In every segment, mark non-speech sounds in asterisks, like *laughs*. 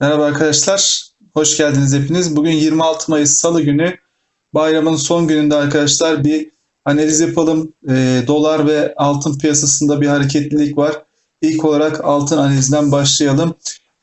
Merhaba arkadaşlar, hoş geldiniz hepiniz. Bugün 26 Mayıs Salı günü, bayramın son gününde arkadaşlar bir analiz yapalım. Ee, dolar ve altın piyasasında bir hareketlilik var. İlk olarak altın analizinden başlayalım.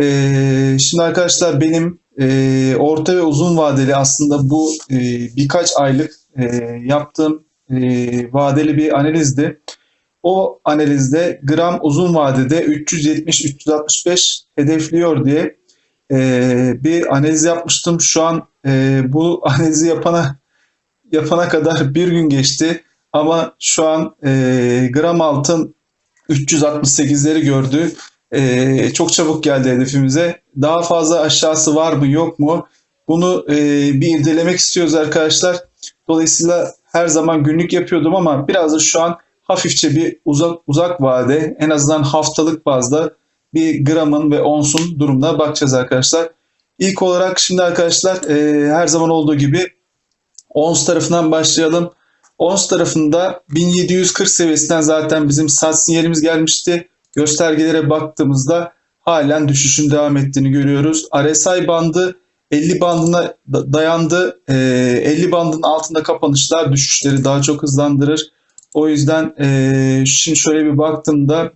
Ee, şimdi arkadaşlar benim e, orta ve uzun vadeli aslında bu e, birkaç aylık e, yaptığım e, vadeli bir analizdi. O analizde gram uzun vadede 370-365 hedefliyor diye e, bir analiz yapmıştım. Şu an e, bu *laughs* analizi yapana yapana kadar bir gün geçti ama şu an e, gram altın 368'leri gördü. E, çok çabuk geldi hedefimize. Daha fazla aşağısı var mı yok mu? Bunu e, bir irdelemek istiyoruz arkadaşlar. Dolayısıyla her zaman günlük yapıyordum ama biraz da şu an hafifçe bir uzak uzak vade en azından haftalık bazda bir gramın ve onsun durumuna bakacağız arkadaşlar. İlk olarak şimdi arkadaşlar e, her zaman olduğu gibi ons tarafından başlayalım. Ons tarafında 1740 seviyesinden zaten bizim sat sinyalimiz gelmişti. Göstergelere baktığımızda halen düşüşün devam ettiğini görüyoruz. RSI bandı 50 bandına dayandı. E, 50 bandın altında kapanışlar düşüşleri daha çok hızlandırır. O yüzden e, şimdi şöyle bir baktığımda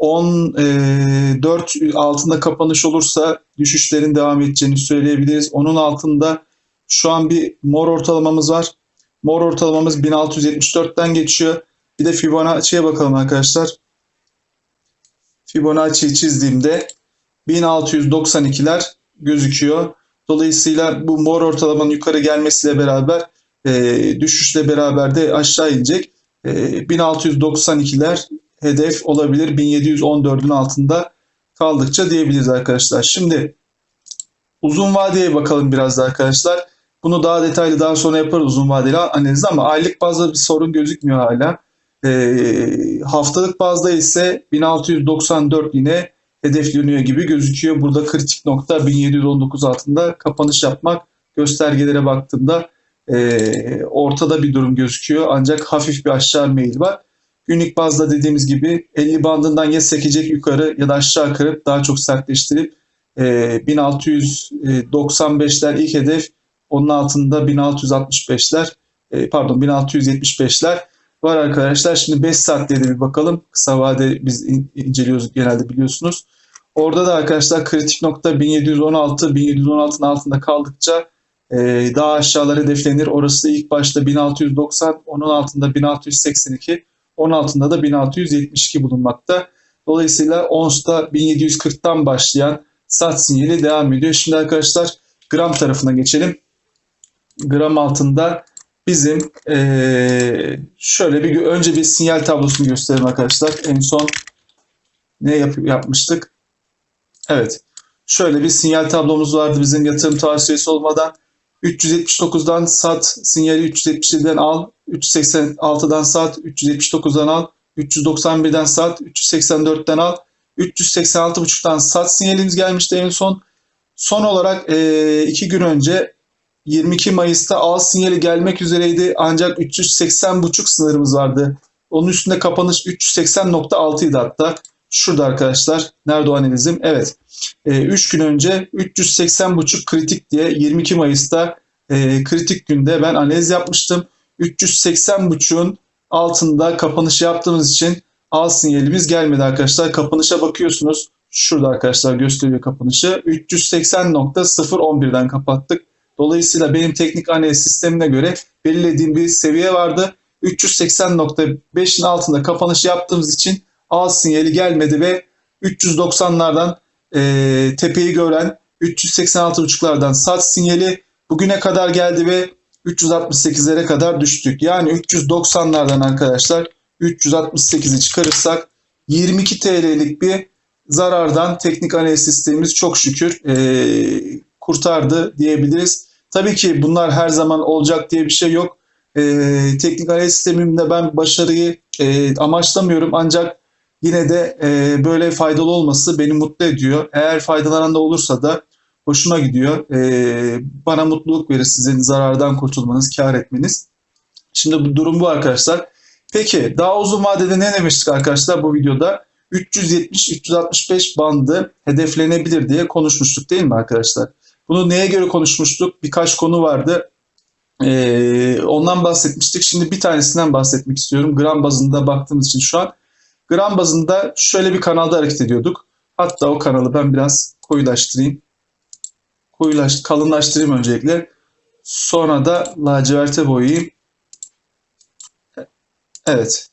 1714 altında kapanış olursa düşüşlerin devam edeceğini söyleyebiliriz. Onun altında şu an bir mor ortalamamız var. Mor ortalamamız 1674'ten geçiyor. Bir de Fibonacci'ye bakalım arkadaşlar. Fibonacci'yi çizdiğimde 1692'ler gözüküyor. Dolayısıyla bu mor ortalamanın yukarı gelmesiyle beraber e, düşüşle beraber de aşağı inecek. E, 1692'ler hedef olabilir. 1714'ün altında kaldıkça diyebiliriz arkadaşlar. Şimdi uzun vadeye bakalım biraz da arkadaşlar. Bunu daha detaylı daha sonra yaparız uzun vadeli analizde ama aylık bazda bir sorun gözükmüyor hala. E, haftalık bazda ise 1694 yine hedefleniyor gibi gözüküyor. Burada kritik nokta 1719 altında kapanış yapmak. Göstergelere baktığımda e, ortada bir durum gözüküyor. Ancak hafif bir aşağı meyil var. Günlük bazda dediğimiz gibi 50 bandından ya sekecek yukarı ya da aşağı kırıp daha çok sertleştirip e, 1695'ler ilk hedef onun altında 1665'ler e, pardon 1675'ler var arkadaşlar. Şimdi 5 saatte de bir bakalım. Kısa vade biz in, inceliyoruz genelde biliyorsunuz. Orada da arkadaşlar kritik nokta 1716 1716'nın altında kaldıkça e, daha aşağılara hedeflenir. Orası ilk başta 1690, onun altında 1682, onun altında da 1672 bulunmakta. Dolayısıyla ONS'ta 1740'tan başlayan sat sinyali devam ediyor. Şimdi arkadaşlar gram tarafına geçelim. Gram altında bizim ee, şöyle bir önce bir sinyal tablosunu gösterelim arkadaşlar. En son ne yap yapmıştık? Evet. Şöyle bir sinyal tablomuz vardı bizim yatırım tavsiyesi olmadan. 379'dan sat sinyali 377'den al, 386'dan sat, 379'dan al, 391'den sat, 384'ten al, 386.5'tan sat sinyalimiz gelmişti en son. Son olarak e, iki gün önce 22 Mayıs'ta al sinyali gelmek üzereydi ancak 380.5 sınırımız vardı. Onun üstünde kapanış 380.6 idi hatta. Şurada arkadaşlar. Nerede o analizim? Evet. 3 e, gün önce 380.5 kritik diye 22 Mayıs'ta e, kritik günde ben analiz yapmıştım. 380.5'un altında kapanış yaptığımız için al sinyalimiz gelmedi arkadaşlar. Kapanışa bakıyorsunuz. Şurada arkadaşlar gösteriyor kapanışı. 380.011'den kapattık. Dolayısıyla benim teknik analiz sistemine göre belirlediğim bir seviye vardı. 380.5'in altında kapanış yaptığımız için al sinyali gelmedi ve 390'lardan e, tepeyi gören 386.5'lardan sat sinyali bugüne kadar geldi ve 368'lere kadar düştük. Yani 390'lardan arkadaşlar 368'i çıkarırsak 22 TL'lik bir zarardan teknik analiz sistemimiz çok şükür e, kurtardı diyebiliriz. Tabii ki bunlar her zaman olacak diye bir şey yok. E, teknik analiz sistemimde ben başarıyı e, amaçlamıyorum ancak yine de e, böyle faydalı olması beni mutlu ediyor. Eğer faydalanan da olursa da hoşuma gidiyor. E, bana mutluluk verir sizin zarardan kurtulmanız, kar etmeniz. Şimdi bu durum bu arkadaşlar. Peki daha uzun vadede ne demiştik arkadaşlar bu videoda? 370-365 bandı hedeflenebilir diye konuşmuştuk değil mi arkadaşlar? Bunu neye göre konuşmuştuk? Birkaç konu vardı. Ee, ondan bahsetmiştik. Şimdi bir tanesinden bahsetmek istiyorum. Gram bazında baktığımız için şu an. Gram bazında şöyle bir kanalda hareket ediyorduk. Hatta o kanalı ben biraz koyulaştırayım. Koyulaş, kalınlaştırayım öncelikle. Sonra da laciverte boyayayım. Evet.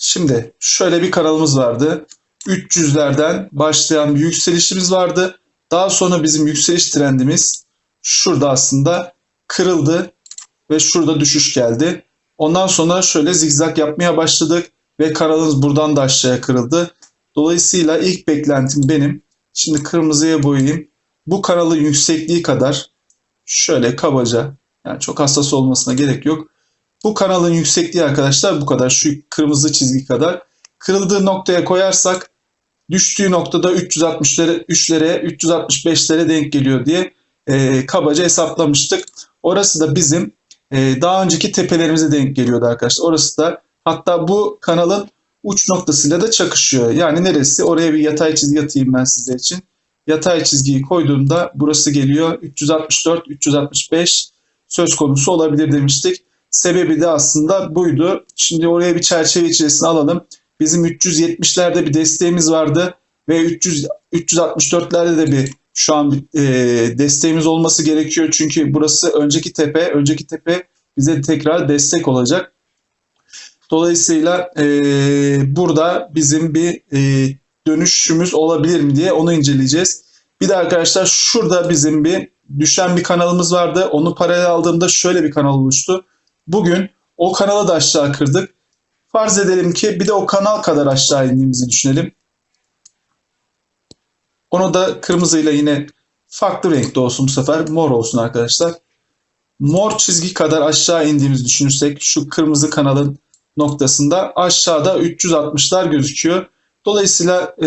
Şimdi şöyle bir kanalımız vardı. 300'lerden başlayan bir yükselişimiz vardı. Daha sonra bizim yükseliş trendimiz şurada aslında kırıldı ve şurada düşüş geldi. Ondan sonra şöyle zigzag yapmaya başladık ve kanalımız buradan da aşağıya kırıldı. Dolayısıyla ilk beklentim benim. Şimdi kırmızıya boyayayım. Bu kanalın yüksekliği kadar şöyle kabaca yani çok hassas olmasına gerek yok. Bu kanalın yüksekliği arkadaşlar bu kadar. Şu kırmızı çizgi kadar. Kırıldığı noktaya koyarsak düştüğü noktada 360'lere, 3'lere, 365'lere denk geliyor diye e, kabaca hesaplamıştık. Orası da bizim e, daha önceki tepelerimize denk geliyordu arkadaşlar. Orası da hatta bu kanalın uç noktasıyla da çakışıyor. Yani neresi? Oraya bir yatay çizgi atayım ben size için. Yatay çizgiyi koyduğumda burası geliyor. 364, 365 söz konusu olabilir demiştik. Sebebi de aslında buydu. Şimdi oraya bir çerçeve içerisine alalım. Bizim 370'lerde bir desteğimiz vardı ve 300 364'lerde de bir şu an e, desteğimiz olması gerekiyor. Çünkü burası önceki tepe, önceki tepe bize tekrar destek olacak. Dolayısıyla e, burada bizim bir e, dönüşümüz olabilir mi diye onu inceleyeceğiz. Bir de arkadaşlar şurada bizim bir düşen bir kanalımız vardı. Onu paralel aldığımda şöyle bir kanal oluştu. Bugün o kanalı da aşağı kırdık. Farz edelim ki bir de o kanal kadar aşağı indiğimizi düşünelim. Onu da kırmızıyla yine farklı renkte olsun bu sefer. Mor olsun arkadaşlar. Mor çizgi kadar aşağı indiğimizi düşünürsek şu kırmızı kanalın noktasında aşağıda 360'lar gözüküyor. Dolayısıyla e,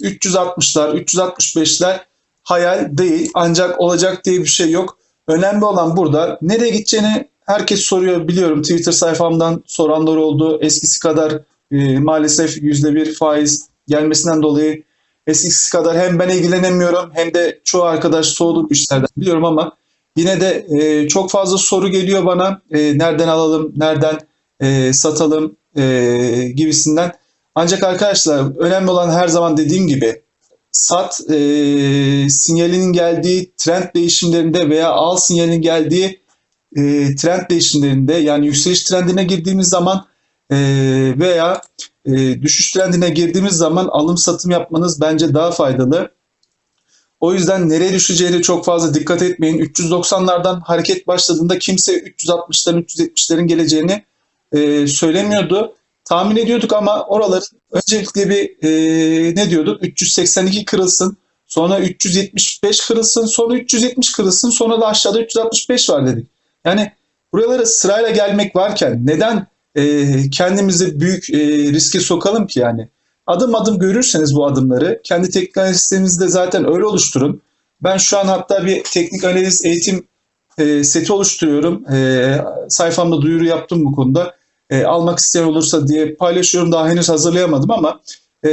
360'lar, 365'ler hayal değil ancak olacak diye bir şey yok. Önemli olan burada nereye gideceğini herkes soruyor biliyorum. Twitter sayfamdan soranlar oldu. Eskisi kadar e, maalesef %1 faiz gelmesinden dolayı eskisi kadar hem ben ilgilenemiyorum hem de çoğu arkadaş soğudu işlerden biliyorum ama yine de e, çok fazla soru geliyor bana. E, nereden alalım, nereden e, satalım e, gibisinden. Ancak arkadaşlar önemli olan her zaman dediğim gibi sat e, sinyalinin geldiği trend değişimlerinde veya al sinyalinin geldiği e, trend değişimlerinde yani yükseliş trendine girdiğimiz zaman e, veya e, düşüş trendine girdiğimiz zaman alım satım yapmanız bence daha faydalı. O yüzden nereye düşeceğine çok fazla dikkat etmeyin. 390'lardan hareket başladığında kimse 360'ların 370'lerin geleceğini e, söylemiyordu. Tahmin ediyorduk ama oraları öncelikle bir e, ne diyorduk? 382 kırılsın. Sonra 375 kırılsın. Sonra 370 kırılsın. Sonra da aşağıda 365 var dedik. Yani buralara sırayla gelmek varken neden e, kendimizi büyük e, riske sokalım ki yani? Adım adım görürseniz bu adımları kendi teknik analiz sisteminizde zaten öyle oluşturun. Ben şu an hatta bir teknik analiz eğitim e, seti oluşturuyorum. E, sayfamda duyuru yaptım bu konuda. E, almak isteyen olursa diye paylaşıyorum. Daha henüz hazırlayamadım ama e,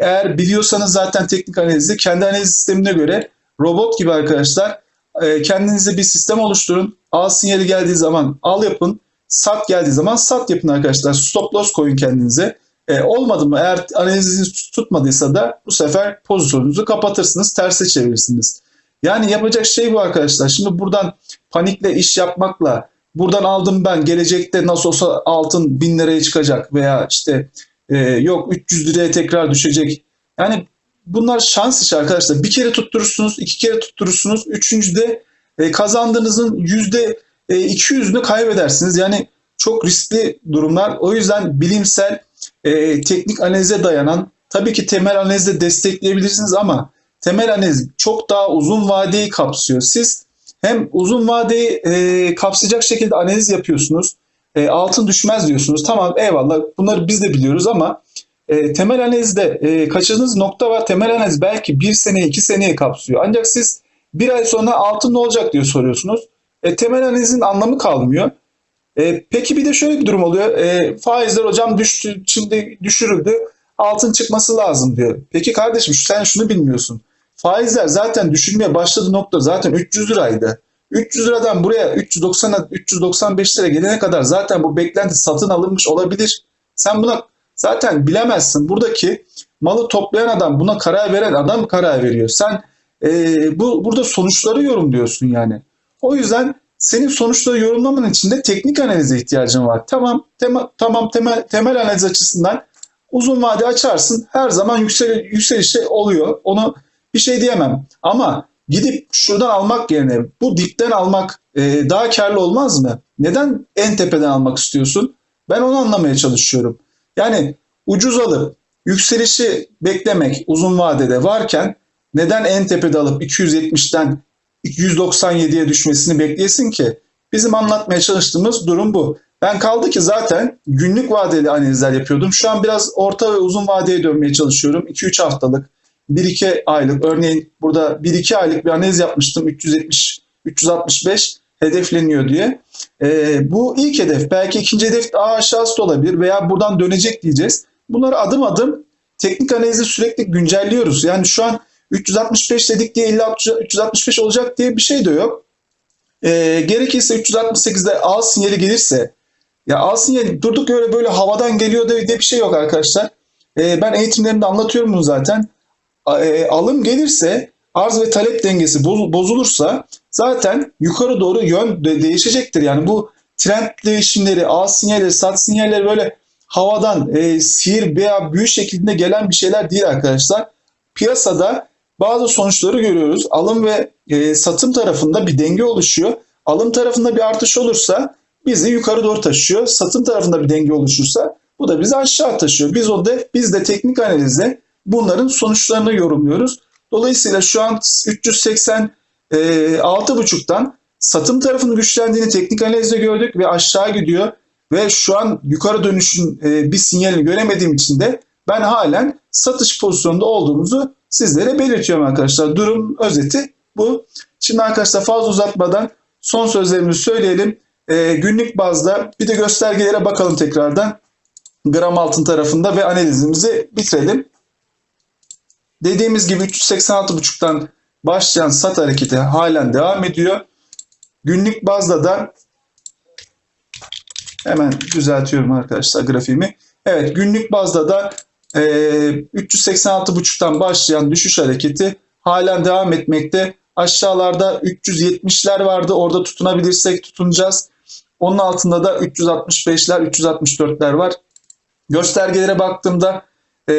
eğer biliyorsanız zaten teknik analizi kendi analiz sistemine göre robot gibi arkadaşlar e, kendinize bir sistem oluşturun. Al sinyali geldiği zaman al yapın. Sat geldiği zaman sat yapın arkadaşlar. Stop loss koyun kendinize. E, olmadı mı eğer analiziniz tutmadıysa da bu sefer pozisyonunuzu kapatırsınız. Terse çevirirsiniz. Yani yapacak şey bu arkadaşlar. Şimdi buradan panikle iş yapmakla buradan aldım ben gelecekte nasıl olsa altın 1000 liraya çıkacak veya işte e, yok 300 liraya tekrar düşecek. Yani bunlar şans işi arkadaşlar. Bir kere tutturursunuz, iki kere tutturursunuz. Üçüncüde e, kazandığınızın yüzde e, 200'ünü kaybedersiniz. Yani çok riskli durumlar. O yüzden bilimsel, e, teknik analize dayanan, tabii ki temel analizde destekleyebilirsiniz ama temel analiz çok daha uzun vadeyi kapsıyor. Siz hem uzun vadeyi e, kapsayacak şekilde analiz yapıyorsunuz. E, altın düşmez diyorsunuz. Tamam eyvallah bunları biz de biliyoruz ama e, temel analizde e, kaçırdığınız nokta var. Temel analiz belki bir seneye iki seneye kapsıyor. Ancak siz bir ay sonra altın ne olacak diye soruyorsunuz. E, temel analizin anlamı kalmıyor. E, peki bir de şöyle bir durum oluyor. E, faizler hocam düştü, şimdi düşürüldü. altın çıkması lazım diyor. Peki kardeşim sen şunu bilmiyorsun. Faizler zaten düşürmeye başladığı nokta zaten 300 liraydı. 300 liradan buraya 390 395 lira gelene kadar zaten bu beklenti satın alınmış olabilir. Sen buna zaten bilemezsin. Buradaki malı toplayan adam, buna karar veren adam karar veriyor. Sen e, bu burada sonuçları yorumluyorsun yani. O yüzden senin sonuçları yorumlaman için de teknik analize ihtiyacın var. Tamam, tema, tamam temel, temel analiz açısından uzun vade açarsın. Her zaman yüksel, yükselişi oluyor. Onu bir şey diyemem. Ama gidip şuradan almak yerine bu dipten almak e, daha karlı olmaz mı? Neden en tepeden almak istiyorsun? Ben onu anlamaya çalışıyorum. Yani ucuz alıp yükselişi beklemek uzun vadede varken neden en tepede alıp 270'ten 197'ye düşmesini bekleyesin ki? Bizim anlatmaya çalıştığımız durum bu. Ben kaldı ki zaten günlük vadeli analizler yapıyordum. Şu an biraz orta ve uzun vadeye dönmeye çalışıyorum. 2-3 haftalık, 1-2 aylık. Örneğin burada 1-2 aylık bir analiz yapmıştım. 370, 365 hedefleniyor diye. Ee, bu ilk hedef. Belki ikinci hedef daha aşağısı da olabilir veya buradan dönecek diyeceğiz. Bunları adım adım teknik analizi sürekli güncelliyoruz. Yani şu an 365 dedik diye 50 365 olacak diye bir şey de yok. Ee, gerekirse 368'de al sinyali gelirse ya al sinyali durduk öyle böyle havadan geliyor diye bir şey yok arkadaşlar. Ee, ben eğitimlerimde anlatıyorum bunu zaten. E, alım gelirse arz ve talep dengesi bozulursa zaten yukarı doğru yön de değişecektir. Yani bu trend değişimleri, al sinyalleri, sat sinyalleri böyle havadan e, sihir veya büyü şeklinde gelen bir şeyler değil arkadaşlar. Piyasada bazı sonuçları görüyoruz. Alım ve e, satım tarafında bir denge oluşuyor. Alım tarafında bir artış olursa bizi yukarı doğru taşıyor. Satım tarafında bir denge oluşursa bu da bizi aşağı taşıyor. Biz o da biz de teknik analizde bunların sonuçlarını yorumluyoruz. Dolayısıyla şu an 386.5'tan satım tarafının güçlendiğini teknik analizde gördük ve aşağı gidiyor ve şu an yukarı dönüşün e, bir sinyalini göremediğim için de ben halen satış pozisyonunda olduğumuzu sizlere belirtiyorum arkadaşlar. Durum özeti bu. Şimdi arkadaşlar fazla uzatmadan son sözlerimizi söyleyelim. E, günlük bazda bir de göstergelere bakalım tekrardan. Gram altın tarafında ve analizimizi bitirelim. Dediğimiz gibi 386.5'tan başlayan sat hareketi halen devam ediyor. Günlük bazda da hemen düzeltiyorum arkadaşlar grafiğimi. Evet günlük bazda da e, 386.5'tan başlayan düşüş hareketi halen devam etmekte. Aşağılarda 370'ler vardı. Orada tutunabilirsek tutunacağız. Onun altında da 365'ler, 364'ler var. Göstergelere baktığımda e,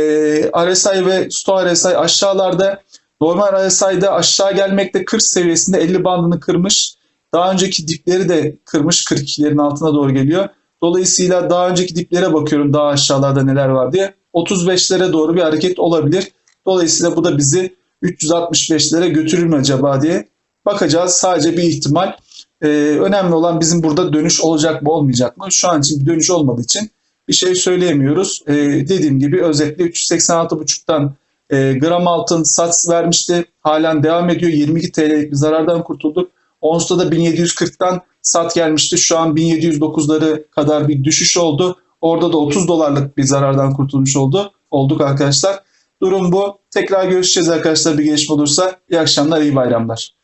RSI ve Sto RSI aşağılarda. Normal RSI'de aşağı gelmekte 40 seviyesinde 50 bandını kırmış. Daha önceki dipleri de kırmış 42'lerin altına doğru geliyor. Dolayısıyla daha önceki diplere bakıyorum daha aşağılarda neler var diye. 35'lere doğru bir hareket olabilir. Dolayısıyla bu da bizi 365'lere götürür mü acaba diye bakacağız. Sadece bir ihtimal. Ee, önemli olan bizim burada dönüş olacak mı olmayacak mı? Şu an için bir dönüş olmadığı için bir şey söyleyemiyoruz. Ee, dediğim gibi özetle 386.5'tan e, gram altın sats vermişti. Halen devam ediyor. 22 TL'lik bir zarardan kurtulduk. Ons'ta da 1740'tan sat gelmişti. Şu an 1709'ları kadar bir düşüş oldu. Orada da 30 dolarlık bir zarardan kurtulmuş oldu. Olduk arkadaşlar. Durum bu. Tekrar görüşeceğiz arkadaşlar bir gelişme olursa. İyi akşamlar, iyi bayramlar.